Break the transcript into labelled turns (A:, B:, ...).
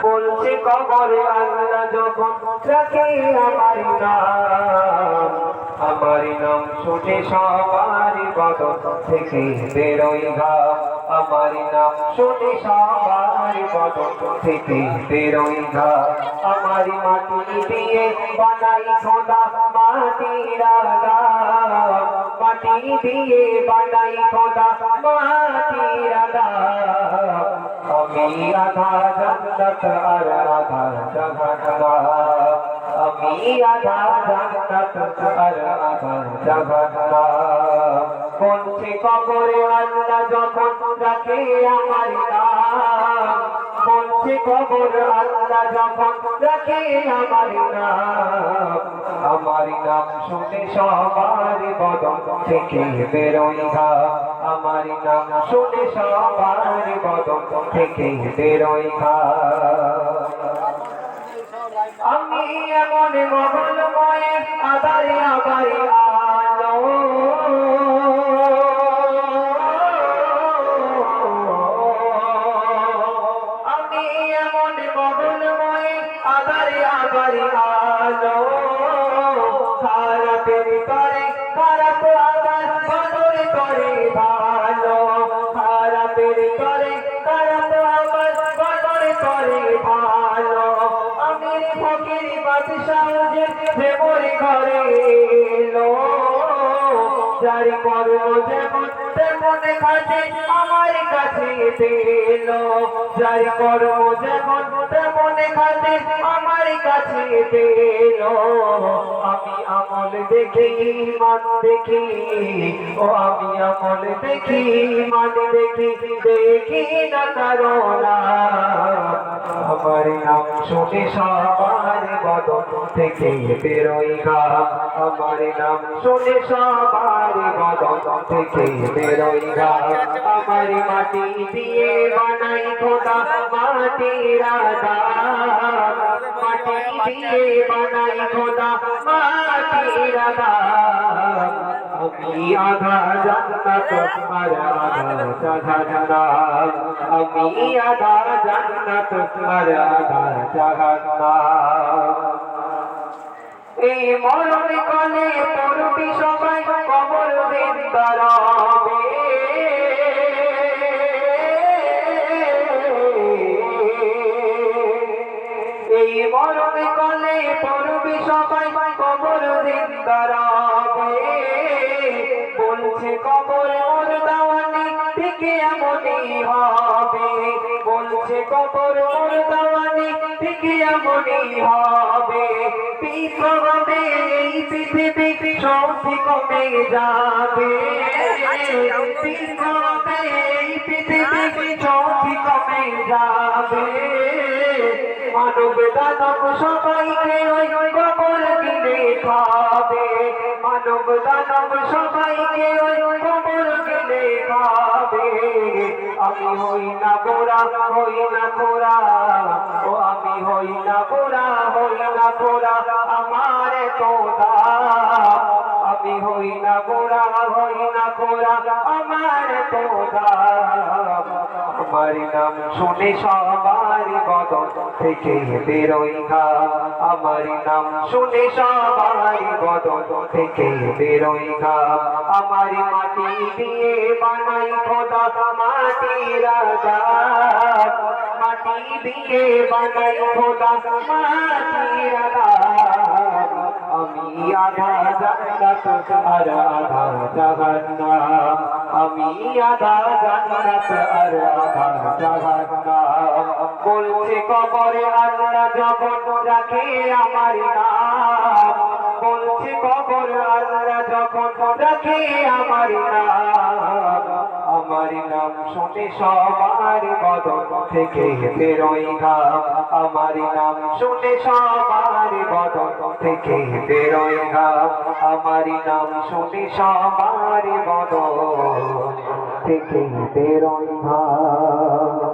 A: বলছে কবরে আল্লাহ যখন রাখে আমার নাম আমার নাম শুনে সবার বদন থেকে বেরোই ঘাম আমার নাম শুনে সবার বদন থেকে বেরোই ঘাম আমার মাটি দিয়ে বানাই খোদা মাটির মাটি দিয়ে বানাই খোদা মাটির আমি আধা জান্নাত আর আধা জাহান্নাম আমি আধা জান্নাত আর আধা জাহান্নাম বলছে কবরে আল্লাহ যখন রাখে আমার নাম বলছে কবর আল্লাহ যখন রাখে আমার নাম আমার নাম শুনে সবার বদন থেকে বেরোই ঘাম আমার নাম শুনে সবার বদন থেকে বেরোই ঘাম আমি এমন মহলময় আদারে আবারে বাদশাহ যে দেবর ঘরে এলো। যার কর্ম যেমন তেমন খাটে আমার কাছে পেল। যার কর্ম যেমন আমার কাছে পেল। আমি আমল দেখি, মান দেখি। ও, আমি আমল দেখি, মান দেখি। দেখি না কারণা আমার নাম শুনে সবার বদন থেকে বেরোই ঘাম আমার নাম শুনে সবার বদন থেকে বেরোই ঘাম আমার মাটি দিয়ে বানাই খোদা মাটি দিয়ে বানাই খোদা মাটির আদাম আমি আধা জান্নাত আর আধা জাহান্নাম আমি আধা জান্নাত আর আধা জাহান্নাম এই মরণ কালে পড়বি সবাই, কবর দিন কবর মোর দাওয়ানি থেকে এমনই হবে। বলছে কবর মোর দাওয়ানি থেকে এমনই হবে। বিপ্লবে এই পৃথিবী সত্যি কমে যাবে? বিপ্লবে এই পৃথিবী সত্যি কমে যাবে? মানব দানব সবাইকে ওই কবর কিনে খাবে। মানব দানব সবাইকে ওই কবর কিনে খাবে। আমি হই না গোরা হই না গোরা ও আমি হই না গোরা হই না গোরা আমার তোদা আমি হই না গোরা হই না গোরা আমার তোদা আমার নাম শুনে সবার বদন থেকে বেরোই ঘাম আমার নাম শুনে সবার বদন থেকে বেরোই ঘাম আমার মাটি দিয়ে বানাই খোদা মাটির আগাম মাটি দিয়ে বানাই খোদা মাটির আগাম আমি আধা জান্নাত, আর আধা আমি আধা জান্নাত, আর আধা জাহান্নাম। বলছে কবরে আল্লাহ যখন রাখে আমার নাম। বলছে কবর আল্লাহ যখন রাখে আমার নাম। আমার নাম শুনে সবার বদন থেকে বেরোই না আমার নাম শুনে সবার বদন থেকে বেরোই না আমার নাম শুনে সবার বদন থেকে বেরোই ঘাম